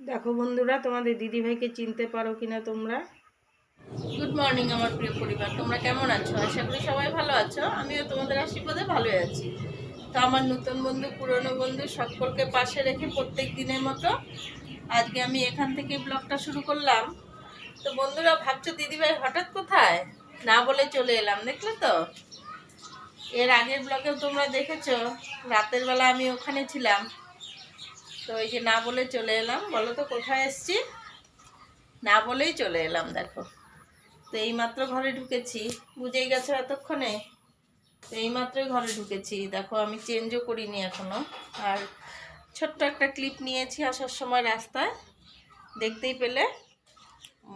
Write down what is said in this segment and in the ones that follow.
দেখো বন্ধুরা, তোমাদের দিদিভাইকে চিনতে পারো কিনা তোমরা। গুড মর্নিং আমার প্রিয় পরিবার। তোমরা কেমন আছো? আশা করি সবাই ভালো আছো। আমিও তোমাদের আশীর্বাদে ভালোই আছি। তো আমার নতুন বন্ধু, পুরনো বন্ধু সকলকে পাশে রেখে প্রত্যেক দিনের মতো আজকে আমি এখান থেকে ব্লগটা শুরু করলাম। তো বন্ধুরা, ভাবছ দিদিভাই হঠাৎ কোথায়? না বলে চলে এলাম, দেখলে তো? এর আগের ব্লগেও তোমরা দেখেছ, রাতের বেলা আমি ওখানে ছিলাম। তো এই যে না বলে চলে এলাম, বলো তো কোথায় এসছি? না বলেই চলে এলাম, দেখো। তো এইমাত্র ঘরে ঢুকেছি, বুঝেই গেছো এতক্ষণে? তো এইমাত্রই ঘরে ঢুকেছি, দেখো আমি চেঞ্জও করিনি এখনও। আর ছোট্ট একটা ক্লিপ নিয়েছি আসার সময় রাস্তায়, দেখতেই পেলে।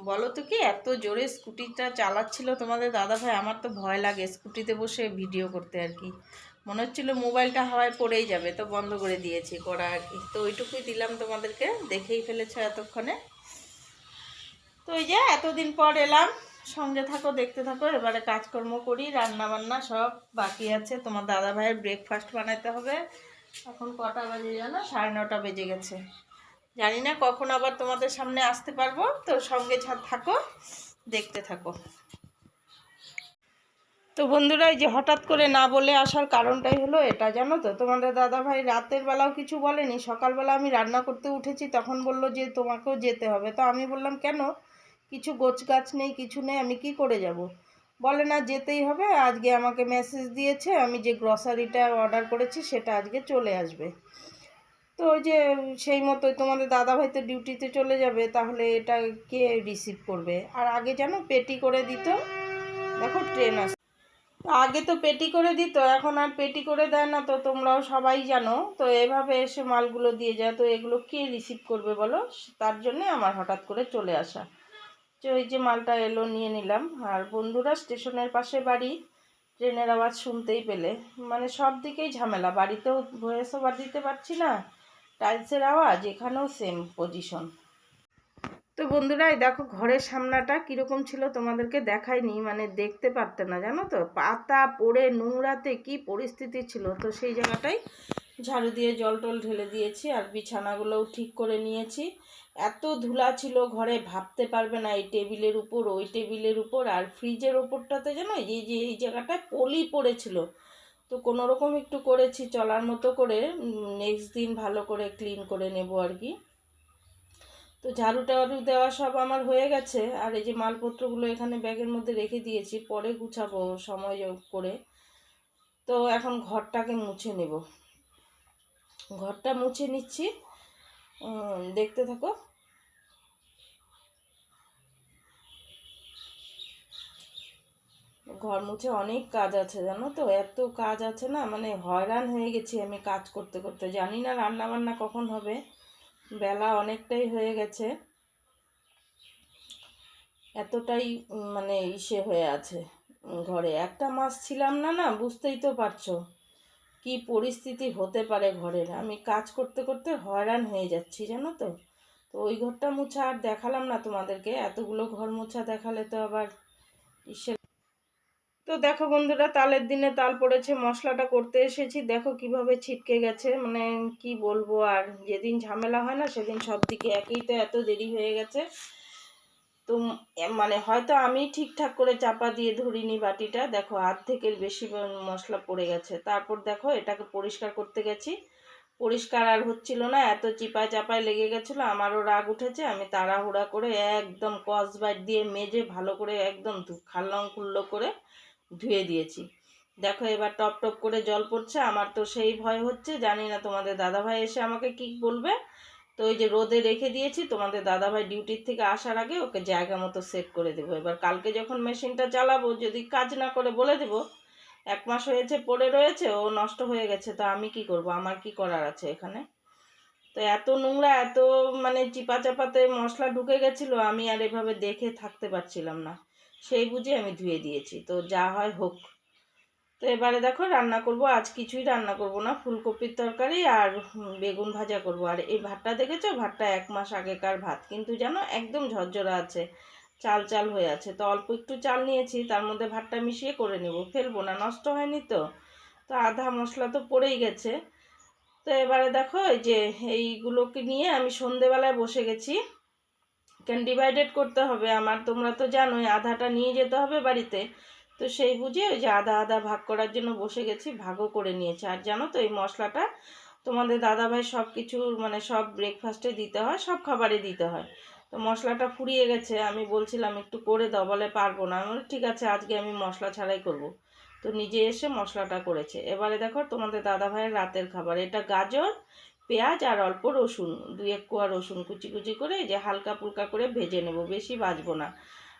বলো তো কি, এত জোরে স্কুটিটা চালাচ্ছিল তোমাদের দাদা ভাই আমার তো ভয় লাগে স্কুটিতে বসে ভিডিও করতে আর কি। মনে হচ্ছিল মোবাইলটা হাওয়ায় পড়েই যাবে, তো বন্ধ করে দিয়েছি করা আর কি। তো ওইটুকুই দিলাম তোমাদেরকে, দেখেই ফেলেছো এতক্ষণে। তো ওই যে এতদিন পর এলাম, সঙ্গে থাকো, দেখতে থাকো, এবারে কাজকর্ম করি রান্না বান্না সব বাকি আছে, তোমার দাদা ভাইয়ের ব্রেকফাস্ট বানাতে হবে। এখন কটা বাজে জানো? সাড়ে নটা বেজে গেছে। জানি না কখন আবার তোমাদের সামনে আসতে পারব, তো সঙ্গে থাকো, দেখতে থাকো। তো বন্ধুরা, এই যে হঠাৎ করে না বলে আসার কারণটাই হলো এটা, জানো তো? তোমাদের দাদা ভাই রাতের বেলাও কিছু বলেনি, সকালবেলা আমি রান্না করতে উঠেছি, তখন বলল যে তোমাকেও যেতে হবে। তো আমি বললাম, কেন? কিছু গোছ গাছ নেই, কিছু নেই, আমি কি করে যাব? বলে, না, যেতেই হবে, আজকে আমাকে মেসেজ দিয়েছে, আমি যে গ্রসারিটা অর্ডার করেছি, সেটা আজকে চলে আসবে। তো ওই যে সেই মতো তোমাদের দাদা ভাই তো ডিউটিতে চলে যাবে, তাহলে এটা কে রিসিভ করবে? আর আগে জানো, পেটি করে দিত, দেখো ট্রেন আস আগে তো পেটি করে দিত, এখন আর পেটি করে দেয় না তো তোমরাও সবাই জানো। তো এভাবে এসে মালগুলো দিয়ে যায়, তো এগুলো কে রিসিভ করবে বলো? তার জন্যে আমার হঠাৎ করে চলে আসা। তো ওই যে মালটা এলো, নিয়ে নিলাম। আর বন্ধুরা, স্টেশনের পাশে বাড়ি। ট্রেনের আওয়াজ শুনতেই পেলে। মানে সব দিকেই ঝামেলা। বাড়িতেও ভয়েস ওভার দিতে পারছি না। টাইলসের আওয়াজ, এখানেও সেম পজিশন তো বন্ধুরা, এই দেখো ঘরের সামনাটা কীরকম ছিল তোমাদেরকে দেখাইনি মানে দেখতে পারতে না, জানো তো? পাতা পড়ে নোংরাতে কি পরিস্থিতি ছিল? তো সেই জায়গাটাই ঝাড়ু দিয়ে জল টল ঢেলে দিয়েছি আর বিছানাগুলোও ঠিক করে নিয়েছি। এত ধুলা ছিল ঘরে, ভাবতে পারবে না এই টেবিলের উপর, ওই টেবিলের উপর আর ফ্রিজের ওপরটাতে জানো, এই যে, এই জায়গাটায় পলি পড়েছিল। তো কোনো রকম একটু করেছি, চলার মতো করে নেক্সট দিন ভালো করে ক্লিন করে নেব আর কি। তো ঝাড়ু টাড়ু দেওয়া সব আমার হয়ে গেছে। আর এই যে মালপত্রগুলো এখানে ব্যাগের মধ্যে রেখে দিয়েছি, পরে গুছাবো সময় করে। তো এখন ঘরটাকে মুছে নেব। ঘরটা মুছে নিচ্ছি। দেখতে থাকো। ঘর মুছে অনেক কাজ আছে, জানো তো? এত কাজ আছে না মানে হয়রান হয়ে গেছি আমি কাজ করতে করতে। জানি না রান্না বান্না কখন হবে। বেলা অনেকটাই হয়ে গেছে। এতটাই মানে ইসে হয়ে আছে ঘরে। একটা মাস ছিলাম না না, বুঝতেই তো পারছ কি পরিস্থিতি হতে পারে ঘরের। আমি কাজ করতে করতে হয়রান হয়ে যাচ্ছি, জানো তো। তো ওই ঘরটা মোছা আর দেখালাম না তোমাদেরকে। এতগুলো ঘর মোছা দেখালে তো আবার ইসে তো দেখো বন্ধুরা, তালের দিনে তাল পড়েছে, মশলাটা করতে এসেছি। দেখো কীভাবে ছিটকে গেছে মানে কি বলব আর, যেদিন ঝামেলা হয় না, সেদিন সব দিকে একই তো এত দেরি হয়ে গেছে। তো মানে হয়তো আমি ঠিকঠাক করে চাপা দিয়ে ধরিনি বাটিটা। দেখো অর্ধেকের বেশি মশলা পড়ে গেছে। তারপর দেখো এটাকে পরিষ্কার করতে গেছি। পরিষ্কার আর হচ্ছিল না, এত চিপায় চাপায় লেগে গেছিল, আমারও রাগ উঠেছে। আমি তাড়াহুড়া করে একদম কসবাইট দিয়ে মেজে ভালো করে একদম খাল্লং খুল্লো করে ধুয়ে দিয়েছি। দেখো এবার টপ টপ করে জল পড়ছে, আমার তো সেই ভয় হচ্ছে, জানি না তোমাদের দাদাভাই এসে আমাকে কি বলবে। তো ওই যে রোদে রেখে দিয়েছি, তোমাদের দাদাভাই ডিউটির থেকে আসার আগে ওকে জায়গা মতো সেট করে দেবো। এবার কালকে যখন মেশিনটা চালাবো, যদি কাজ না করে বলে দেবো, এক মাস হয়েছে পড়ে রয়েছে, ও নষ্ট হয়ে গেছে, তো আমি কি করব? আমার কি করার আছে এখানে? তো এত নোংরা, এত মানে চিপা চাপাতে মশলা ঢুকে গেছিল, আমি আর এভাবে দেখে থাকতে পারছিলাম না। সেই বুঝে আমি ধুয়ে দিয়েছি। তো যা হয় হোক। তো এবারে দেখো রান্না করব। আজ কিছুই রান্না করব না। ফুলকপির তরকারি আর বেগুন ভাজা করব। আর এই ভাতটা দেখেছ? ভাতটা এক মাস আগেকার ভাত। কিন্তু জানো, একদম ঝরঝরা আছে। চাল চাল হয়ে আছে। তো অল্প একটু চাল নিয়েছি। তার মধ্যে ভাতটা মিশিয়ে করে নেব। ফেলব না। নষ্ট হয়নি তো? তো আধা মশলা তো পড়েই গেছে। তো এবারে দেখো, এই যে এইগুলোকে নিয়ে আমি সন্ধেবেলায় বসে গেছি। কেন ডিভাইডেড করতে হবে। আমার তোমরা তো জানোই, আধাটা নিয়ে যেতে হবে বাড়িতে। তো সেই বুঝে ওই যে আধা আধা ভাগ করার জন্য বসে গেছি, ভাগও করে নিয়েছে। আর জানো তো, এই মশলাটা তোমাদের দাদাভাই সব কিছু মানে সব ব্রেকফাস্টে দিতে হয়, সব খাবারে দিতে হয়। তো মশলাটা ফুরিয়ে গেছে, আমি বলছিলাম একটু করে দাও, বলে পারব না। আমি ঠিক আছে, আজকে আমি মশলা ছাড়াই করব। তো নিজে এসে মশলাটা করেছে। এবারে দেখো তোমাদের দাদাভাইয়ের রাতের খাবার। এটা গাজর পেঁয়াজ আর অল্প রসুন দুই এক কোয়া রসুন কুচি কুচি করে যে হালকা ফুলকা করে ভেজে নেব, বেশি ভাজবো না।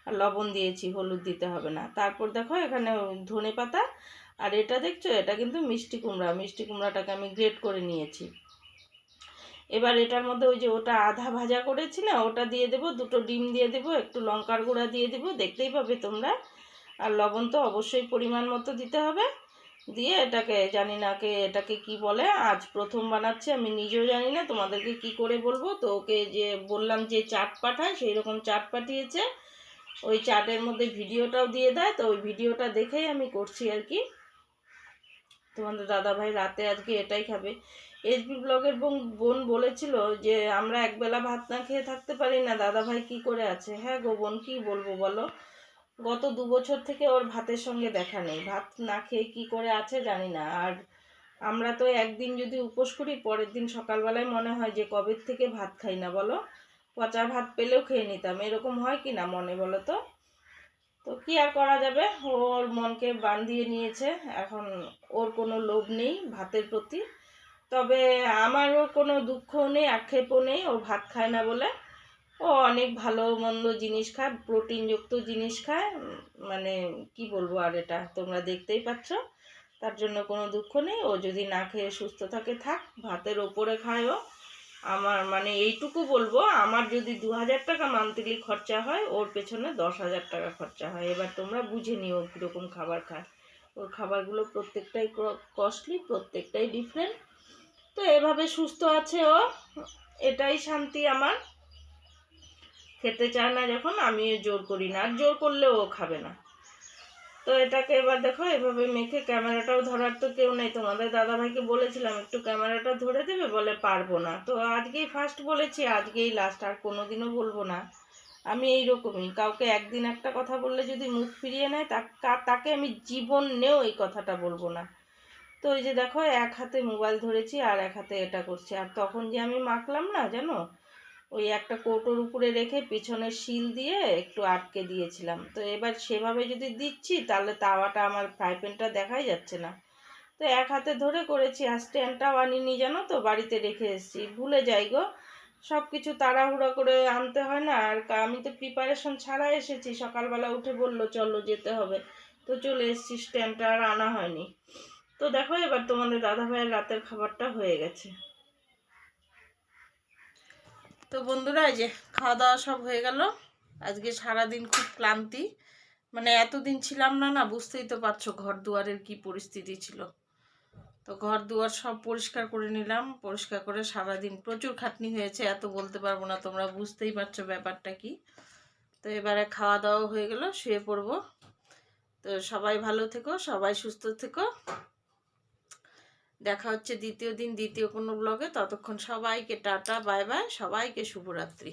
আর লবণ দিয়েছি, হলুদ দিতে হবে না। তারপর দেখো এখানে ধনে পাতা আর এটা দেখছ? এটা কিন্তু মিষ্টি কুমড়া। মিষ্টি কুমড়াটাকে আমি গ্রেট করে নিয়েছি। এবার এটার মধ্যে ওই যে ওটা আধা ভাজা করেছি না, ওটা দিয়ে দেবো, দুটো ডিম দিয়ে দেবো, একটু লঙ্কার গুঁড়া দিয়ে দেবো। দেখতেই পাবে তোমরা। আর লবণ তো অবশ্যই পরিমাণ মতো দিতে হবে। দিয়ে এটাকে, জানি না কে এটাকে কি বলে, আজ প্রথম বানাচ্ছে, আমি নিজেও জানি না, তোমাদেরকে কি করে বলব? তো ওকে যে বললাম যে চাট পাঠায়, সেই রকম চাট পাঠিয়েছে। ওই চাটের মধ্যে ভিডিওটাও দিয়ে দেয়, তো ওই ভিডিওটা দেখেই আমি করছি আর কি। তোমাদের দাদা ভাই রাতে আজকে এটাই খাবে। এসবি ব্লগের বোন বোন বলেছিল যে, আমরা একবেলা ভাত না খেয়ে থাকতে পারি না দাদা ভাই কি করে আছে? হ্যাঁ গো বোন, কী বলব বলো? গত দু বছর থেকে ওর ভাতের সঙ্গে দেখা নেই। ভাত না খেয়ে কি করে আছে জানি না। আর আমরা তো একদিন যদি উপোস করি, পরের দিন সকালবেলায় মনে হয় যে কবের থেকে ভাত খাই না বলো? পচা ভাত পেলেও খেয়ে নিতাম। এরকম হয় কি না মনে বলো তো? তো কি আর করা যাবে? ওর মনকে বান্ধিয়ে নিয়েছে। এখন ওর কোনো লোভ নেই ভাতের প্রতি। তবে আমারও কোনো দুঃখও নেই, আক্ষেপও নেই। ও ভাত খায় না বলে। ও, অনেক ভালো মন্দ জিনিস খায়, প্রোটিনযুক্ত জিনিস খায় মানে কি বলব আর এটা, তোমরা দেখতেই পাচ্ছ। তার জন্য কোনো দুঃখ নেই, ও যদি না খেয়ে সুস্থ থাকে, থাক, ভাতের ওপরে খায় ও। আমার মানে এইটুকু বলব, আমার যদি দু হাজার টাকা মান্থলি খরচা হয়, ওর পেছনে দশ হাজার টাকা খরচা হয়। এবার তোমরা বুঝে নিও কীরকম খাবার খায়। ওর খাবারগুলো প্রত্যেকটাই কস্টলি প্রত্যেকটাই ডিফারেন্ট তো এভাবে সুস্থ আছে ও, এটাই শান্তি আমার। খেতে চায় না যখন, আমি জোর করি না। আর জোর করলেও ও খাবে না। তো এটাকে এবার দেখো, এভাবে মেখে ক্যামেরাটাও ধরার তো কেউ নেই। তোমাদের দাদাভাইকে বলেছিলাম, একটু ক্যামেরাটা ধরে দেবে? বলে, পারব না। তো আজকেই ফার্স্ট বলেছি, আজকেই লাস্ট আর কোনোদিনও বলব না। আমি এই এইরকমই, কাউকে একদিন একটা কথা বললে যদি মুখ ফিরিয়ে নেয় তাকে আমি জীবনেও এই কথাটা বলব না। তো ওই যে দেখো, এক হাতে মোবাইল ধরেছি, আর এক হাতে এটা করছি। আর তখন যে আমি মাখলাম না, জানো? ওই একটা কৌটোর উপরে রেখে পিছনে শিল দিয়ে একটু আটকে দিয়েছিলাম। তো এবার সেভাবে যদি দিচ্ছি, তাহলে তাওয়াটা আমার ফ্রাই প্যানটা দেখাই যাচ্ছে না। তো এক হাতে ধরে করেছি, আর স্ট্যান্ডটাও আনিনি জানো তো, বাড়িতে রেখে এসেছি। ভুলে যাই গো সব কিছু তাড়াহুড়ো করে আনতে হয় না। আর আমি তো প্রিপারেশন ছাড়া এসেছি, সকালবেলা উঠে বলল, চলো যেতে হবে। তো চলে এসেছি, স্ট্যান্ডটা আর আনা হয়নি। তো দেখো এবার তোমাদের দাদা ভাইয়ের রাতের খাবারটা হয়ে গেছে। তো বন্ধুরা, এই যে খাওয়া দাওয়া সব হয়ে গেল। আজকে সারাদিন খুব ক্লান্তি। মানে এতদিন ছিলাম না না, বুঝতেই তো পারছ ঘর দুয়ারের কি পরিস্থিতি ছিল। তো ঘর দুয়ার সব পরিষ্কার করে নিলাম। পরিষ্কার করে সারাদিন প্রচুর খাটনি হয়েছে, এত বলতে পারব না তোমরা, বুঝতেই পারছ ব্যাপারটা কি। তো এবারে খাওয়া দাওয়া হয়ে গেল, শুয়ে পড়ব। তো সবাই ভালো থেকো, সবাই সুস্থ থেকো। দেখা হচ্ছে দ্বিতীয় দিন দ্বিতীয় কোনো ব্লগে ততক্ষণ সবাইকে টাটা বাই বাই সবাইকে শুভরাত্রি।